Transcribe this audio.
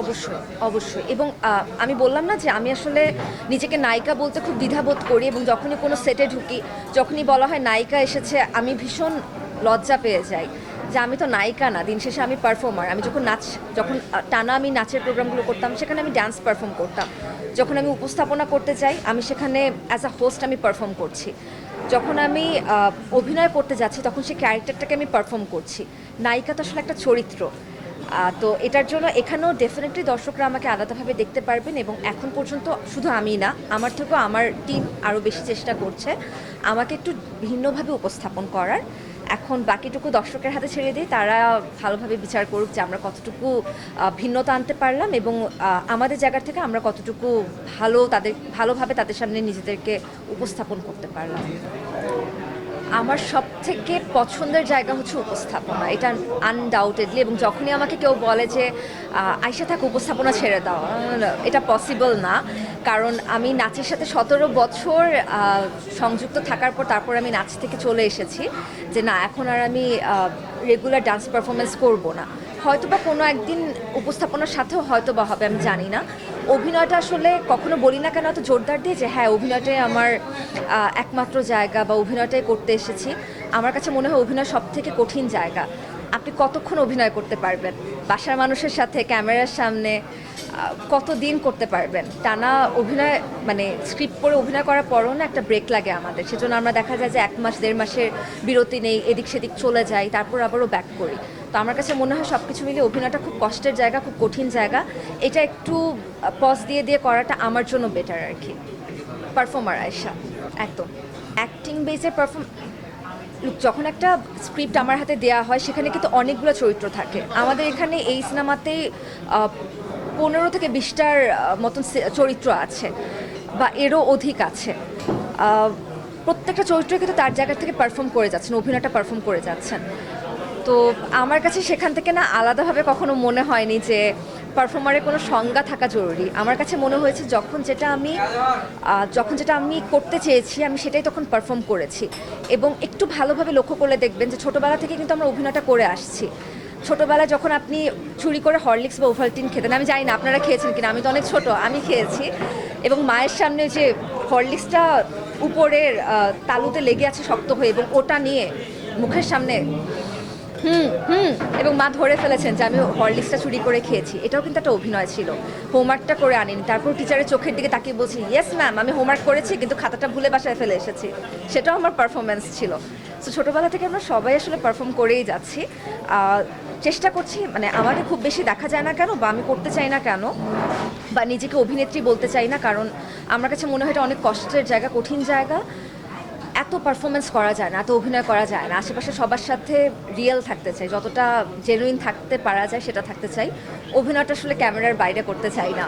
অবশ্যই অবশ্যই। এবং আমি বললাম না যে আমি আসলে নিজেকে নায়িকা বলতে খুব দ্বিধাবোধ করি এবং যখনই কোনো সেটে ঢুকি, যখনই বলা হয় নায়িকা এসেছে, আমি ভীষণ লজ্জা পেয়ে যাই যে আমি তো নায়িকা না, দিন শেষে আমি পারফর্মার আমি যখন নাচ, যখন টানা আমি নাচের প্রোগ্রামগুলো করতাম, সেখানে আমি ডান্স পারফর্ম করতাম। যখন আমি উপস্থাপনা করতে যাই, আমি সেখানে অ্যাজ আ হোস্ট আমি পারফর্ম করছি। যখন আমি অভিনয় করতে যাচ্ছি, তখন সেই ক্যারেক্টারটাকে আমি পারফর্ম করছি। নায়িকা তো আসলে একটা চরিত্র। তো এটার জন্য এখানেও ডেফিনেটলি দর্শকরা আমাকে আলাদাভাবে দেখতে পারবেন এবং এখন পর্যন্ত শুধু আমি না, আমার থেকেও আমার টিম আরও বেশি চেষ্টা করছে আমাকে একটু ভিন্নভাবে উপস্থাপন করার। এখন বাকিটুকু দর্শকের হাতে ছেড়ে দিই তারা ভালোভাবে বিচার করুক যে আমরা কতটুকু ভিন্নতা আনতে পারলাম এবং আমাদের জায়গা থেকে আমরা কতটুকু ভালো তাদের, ভালোভাবে তাদের সামনে নিজেদেরকে উপস্থাপন করতে পারলাম। আমার সব থেকে পছন্দের জায়গা হচ্ছে উপস্থাপনা। এটা আনডাউটেডলি এবং যখনই আমাকে কেউ বলে যে আয়সা থাক, উপস্থাপনা ছেড়ে দাও। এটা পসিবল না। কারণ আমি নাচের সাথে সতেরো বছর সংযুক্ত থাকার পর তারপর আমি নাচ থেকে চলে এসেছি যে, না, এখন আর আমি রেগুলার ডান্স পারফরমেন্স করব না। হয়তো বা কোনো একদিন উপস্থাপনার সাথেও হয়তো বা হবে, আমি জানি না। অভিনয়টা আসলে কখনো বলি না কেন অত জোরদার দিয়ে যে হ্যাঁ অভিনয়টাই আমার একমাত্র জায়গা বা অভিনয়টাই করতে এসেছি। আমার কাছে মনে হয় অভিনয় সব থেকে কঠিন জায়গা। আপনি কতক্ষণ অভিনয় করতে পারবেন? বাসার মানুষের সাথে ক্যামেরার সামনে আহ, কতদিন করতে পারবেন? টানা অভিনয় মানে স্ক্রিপ্ট পড়ে অভিনয় করার পরও না একটা ব্রেক লাগে আমাদের। সেজন্য আমরা দেখা যায় যে এক মাস দেড় মাসের বিরতি নেই এদিক সেদিক চলে যাই তারপর আবারও ব্যাক করি। তো আমার কাছে মনে হয় সব কিছু মিলিয়ে অভিনয়টা খুব কষ্টের জায়গা খুব কঠিন জায়গা। এটা একটু পজ দিয়ে দিয়ে করাটা আমার জন্য বেটার আর কি। পারফর্মার আয়সা একদম। অ্যাক্টিং বেসের পারফর্ম যখন একটা স্ক্রিপ্ট আমার হাতে দেওয়া হয়, সেখানে কিন্তু অনেকগুলো চরিত্র থাকে। আমাদের এখানে এই সিনেমাতে পনেরো থেকে বিশটার মতন চরিত্র আছে বা এরও অধিক আছে। প্রত্যেকটা চরিত্র কিন্তু তার জায়গা থেকে পারফর্ম করে যাচ্ছেন, অভিনয়টা পারফর্ম করে যাচ্ছেন। তো আমার কাছে সেখান থেকে না আলাদাভাবে কখনো মনে হয়নি যে পারফর্মারের কোনো সংজ্ঞা থাকা জরুরি। আমার কাছে মনে হয়েছে যখন যেটা আমি যখন যেটা আমি করতে চেয়েছি, আমি সেটাই তখন পারফর্ম করেছি। এবং একটু ভালোভাবে লক্ষ্য করলে দেখবেন যে ছোটোবেলা থেকে কিন্তু আমরা অভিনয়টা করে আসছি। ছোটোবেলায় যখন আপনি চুরি করে হরলিক্স বা ওভালটিন খেতেন, আমি জানি না আপনারা খেয়েছেন কিনা, আমি তো অনেক ছোট, আমি খেয়েছি। এবং মায়ের সামনে যে হরলিক্সটা উপরের তালুতে লেগে আছে শক্ত হয়ে এবং ওটা নিয়ে মুখের সামনে হুম হুম। এবং মা ধরে ফেলেছেন যে আমি হরলিক্সটা চুরি করে খেয়েছি। এটাও কিন্তু একটা অভিনয় ছিল। হোমওয়ার্কটা করে আনিনি। তারপর টিচারের চোখের দিকে তাকিয়ে বলছি ইয়েস ম্যাম আমি হোমওয়ার্ক করেছি, কিন্তু খাতাটা ভুলে বাসায় ফেলে এসেছি। সেটাও আমার পারফরমেন্স ছিল। তো ছোটোবেলা থেকে আমরা সবাই আসলে পারফর্ম করেই যাচ্ছি। চেষ্টা করছি মানে আমাকে খুব বেশি দেখা যায় না কেন বা আমি করতে চাই না কেন বা নিজেকে অভিনেত্রী বলতে চাই না, কারণ আমার কাছে মনে হয় এটা অনেক কষ্টের জায়গা, কঠিন জায়গা। এত পারফরমেন্স করা যায় না, এত অভিনয় করা যায় না। আশেপাশে সবার সাথে রিয়েল থাকতে চাই। যতটা জেনুইন থাকতে পারা যায়, সেটা থাকতে চাই। অভিনয়টা আসলে ক্যামেরার বাইরে করতে চাই না।